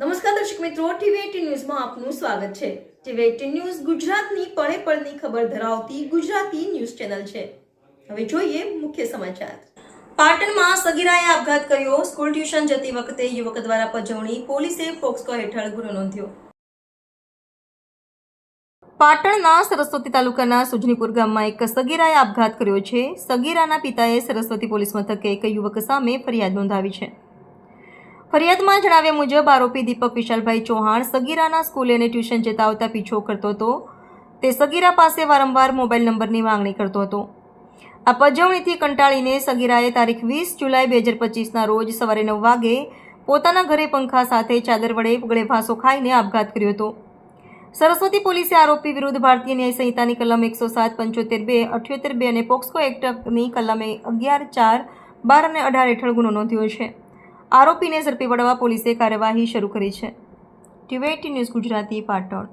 નમસ્કાર દર્શક મિત્રો, ટીવી ન્યૂઝમાં આપનું સ્વાગત છે. ટીવી એટીન ન્યૂઝ ગુજરાતની પળે પળની ખબર ધરાવતી ગુજરાતી ન્યૂઝ ચેનલ છે. હવે જોઈએ મુખ્ય સમાચાર. પાટણમાં સગીરાએ આપઘાત કર્યો. સ્કૂલ ટ્યુશન જતી વખતે યુવક દ્વારા પજવણી, પોલીસે પોક્સો હેઠળ ગુનો નોંધ્યો. પાટણના સરસ્વતી તાલુકાના સુજનીપુર ગામમાં એક સગીરાએ આપઘાત કર્યો છે. સગીરાના પિતાએ સરસ્વતી પોલીસ મથકે એક યુવક સામે ફરિયાદ નોંધાવી છે. ફરિયાદમાં જણાવ્યા મુજબ, આરોપી દીપક વિશાલભાઈ ચૌહાણ સગીરાના સ્કૂલે અને ટ્યુશન જતા આવતા પીછો કરતો હતો. તે સગીરા પાસે વારંવાર મોબાઈલ નંબરની માંગણી કરતો હતો. આ પજવણીથી કંટાળીને સગીરાએ તારીખ વીસ જુલાઈ બે હજાર પચીસના રોજ સવારે નવ વાગે પોતાના ઘરે પંખા સાથે ચાદર વડે ગળે ફાંસો ખાઈને આપઘાત કર્યો હતો. સરસ્વતી પોલીસે આરોપી વિરુદ્ધ ભારતીય ન્યાય સંહિતાની કલમ એકસો સાત, પંચોતેર બે, અઠ્યોતેર બે અને પોક્સો એક્ટની કલમે અગિયાર ચાર, બાર અને અઢાર હેઠળ ગુનો નોંધ્યો છે. આરોપીને ઝડપી પાડવા પોલીસે કાર્યવાહી શરૂ કરી છે. ટીવેટી ન્યૂઝ ગુજરાતી પાટણ.